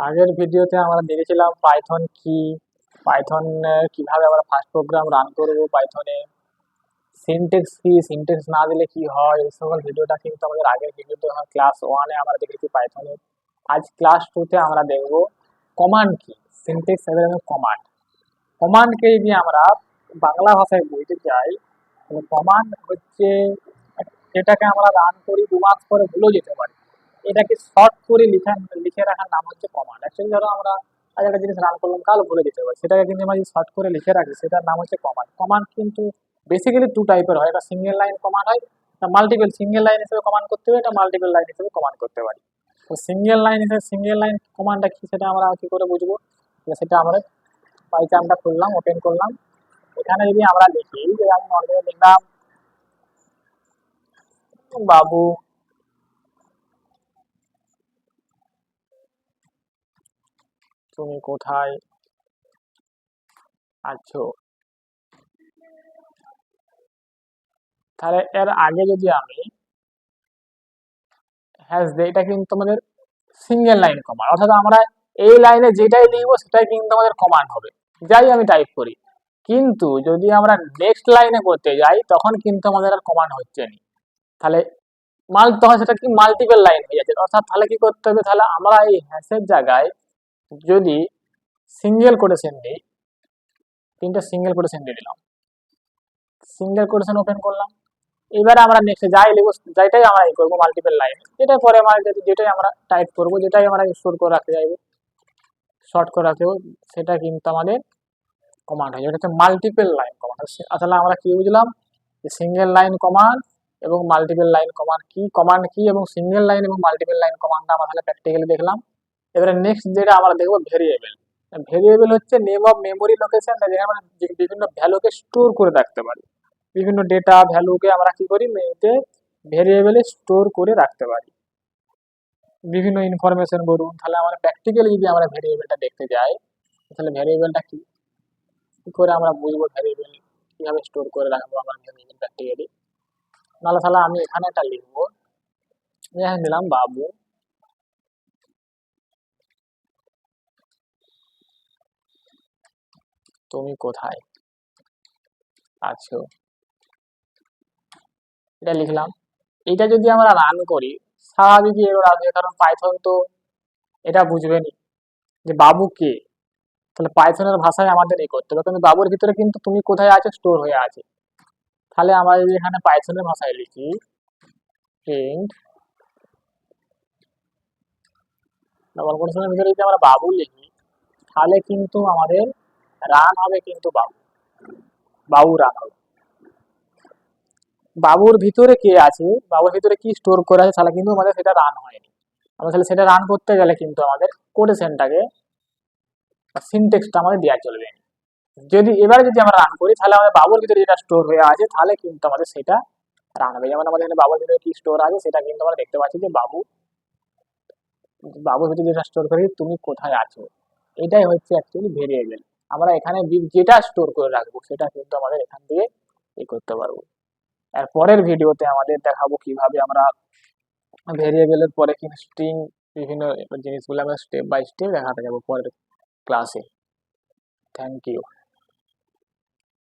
আগের ভিডিওতে আমরা দেখেছিলাম পাইথন কি পাইথন কীভাবে আমরা ফার্স্ট প্রোগ্রাম রান করব পাইথনে সিনটেক্স কি সিনটেক্স না দিলে কি হয়, এই সকল ভিডিওটা কিন্তু আমাদের আগের ভিডিওতে ক্লাস ওয়ানে আমরা দেখেছি পাইথনে আজ ক্লাস টুতে আমরা দেখব কমান্ড কি সিনটেক্স এবং কমান্ড কমান্ডকে যদি আমরা বাংলা ভাষায় বলতে চাই কমান্ড হচ্ছে যেটাকে আমরা রান করি, দু মাস পরে ভুলেও যেতে পারি। এটাকে শর্ট করে লিখা, লিখে রাখার নাম হচ্ছে কমান্ড অ্যাকচুয়ালি ধরো আমরা আজ একটা জিনিস রান করলাম কাল ভুলে যেতে পারি। সেটাকে কিন্তু আমরা শর্ট করে লিখে রাখি, সেটার নাম হচ্ছে কমান্ড কমান্ড কিন্তু বেসিক্যালি টু টাইপের হয়। একটা সিঙ্গেল লাইন কমান্ড হয় মাল্টিপল সিঙ্গেল লাইন হিসেবে কমান্ড করতে হবে এটা মাল্টিপল লাইন হিসেবে কমান্ড করতে পারি। তো সিঙ্গেল লাইন হিসেবে সিঙ্গেল লাইন কমান্ডটা কি, সেটা আমরা কি করে বুঝব? সেটা আমরা পাইচামটা খুললাম ওপেন করলাম। এখানে যদি আমরা লিখি, যে আমি নর্মালি লিখলাম, বাবু তুমি কোথায়? আছো। তাহলে এর আগে যদি আমি হ্যাশ দিই এটা কিন্তু আমাদের সিঙ্গেল লাইন কমান্ড অর্থাৎ আমরা এই লাইনে যেটাই লিখব, সেটাই কিন্তু আমাদের কমান্ড হবে। যাই আমি টাইপ করি। কিন্তু যদি আমরা নেক্সট লাইনে করতে যাই, তখন কিন্তু আমাদের আর কমান্ড হচ্ছে না। তাহলে মাল তখন সেটা কি মাল্টিপল লাইন হয়ে যাচ্ছে। অর্থাৎ তাহলে কি করতে হবে? তাহলে আমরা এই হ্যাশের জায়গায় যদি সিঙ্গেল কোটেশন দিই, তিনটা সিঙ্গেল কোটেশন দিয়ে দিলাম। সিঙ্গেল কোটেশন ওপেন করলাম। এবারে আমরা নেক্সট যাই লিখব যাইটাই আমরা এই করব মাল্টিপল লাইন যেটা পরে আমরা যেটাই আমরা টাইপ করব, যেটাই আমরা স্টোর করে রাখতে চাইব শর্ট করে রাখতে সেটা কিন্তু আমাদের কমান্ড হয় যেটা হচ্ছে মাল্টিপল লাইন কমান্ড আসলে আমরা কি বুঝলাম? সিঙ্গেল লাইন কমান্ড এবং মাল্টিপল লাইন কমান্ড কি? কমান্ড কি এবং সিঙ্গেল লাইন এবং মাল্টিপল লাইন কমান্ডটা আমরা তাহলে প্র্যাকটিক্যালি দেখলাম। এবারে নেক্সট যেটা আমরা দেখব ভেরিয়েবল ভেরিয়েবল হচ্ছে নেম অফ মেমোরি লোকেশন যেখানে আমরা বিভিন্ন ভ্যালুকে স্টোর করে রাখতে পারি। বিভিন্ন ডেটা ভ্যালুকে আমরা কি করি? মেতে ভেরিয়েবলে স্টোর করে রাখতে পারি। বিভিন্ন ইনফরমেশন বলুন, তাহলে আমরা প্র্যাকটিক্যালি যদি আমরা ভেরিয়েবলটা দেখতে যাই, তাহলে ভেরিয়েবলটা কি? কি করে আমরা বুঝব ভ্যারিয়েবল কীভাবে স্টোর করে রাখব আমরা প্র্যাকটিক্যালি নাহলে তাহলে আমি এখানে একটা লিখব। এখানে দিলাম বাবু। তুমি কোথায়? আছো এটা লিখলাম। এটা যদি আমরা রান করি স্বাভাবিকই এরর আসবে কারণ পাইথন তো এটা বুঝবে নি যে বাবু কে? তাহলে পাইথনের ভাষায় আমাদের এই করতে হবে। কিন্তু বাবুর ভিতরে কিন্তু তুমি কোথায় আছো? স্টোর হয়ে আছে। তাহলে আমরা যদি এখানে পাইথনের ভাষায় লিখি প্রিন্ট কোটেশনের ভিতরে যদি আমরা বাবু লিখি, তাহলে কিন্তু আমাদের রান হবে কিন্তু বাবু। বাবু রান হবে বাবুর ভিতরে কে আছে? বাবুর ভিতরে কি স্টোর করা আছে তাহলে কিন্তু আমাদের সেটা রান হয়নি। আমরা তাহলে সেটা রান করতে গেলে কিন্তু আমাদের কোটেশনটাকে সিনটেক্সটা আমাদের দেওয়া চলবে। যদি এবারে যদি আমরা রান করি, তাহলে আমাদের বাবুর ভিতরে যেটা স্টোর হয়ে আছে, তাহলে কিন্তু আমাদের সেটা রান হবে। যেমন আমাদের এখানে বাবুর ভিতরে কি স্টোর আছে, সেটা কিন্তু আমরা দেখতে পাচ্ছি যে বাবু, বাবুর ভিতরে যেটা স্টোর করি তুমি কোথায় আছো? এটাই হচ্ছে অ্যাকচুয়ালি ভেরিয়েবল আমরা এখানে যেটা স্টোর করে রাখব, সেটা কিন্তু আমাদের এখান দিয়ে ই করতে পারব। আর পরের ভিডিওতে আমাদের দেখাবো কীভাবে আমরা ভেরিয়েবলের পরে কি স্ট্রিং বিভিন্ন জিনিসগুলো আমরা স্টেপ বাই স্টেপ দেখাতে যাব পরের ক্লাসে থ্যাংক ইউ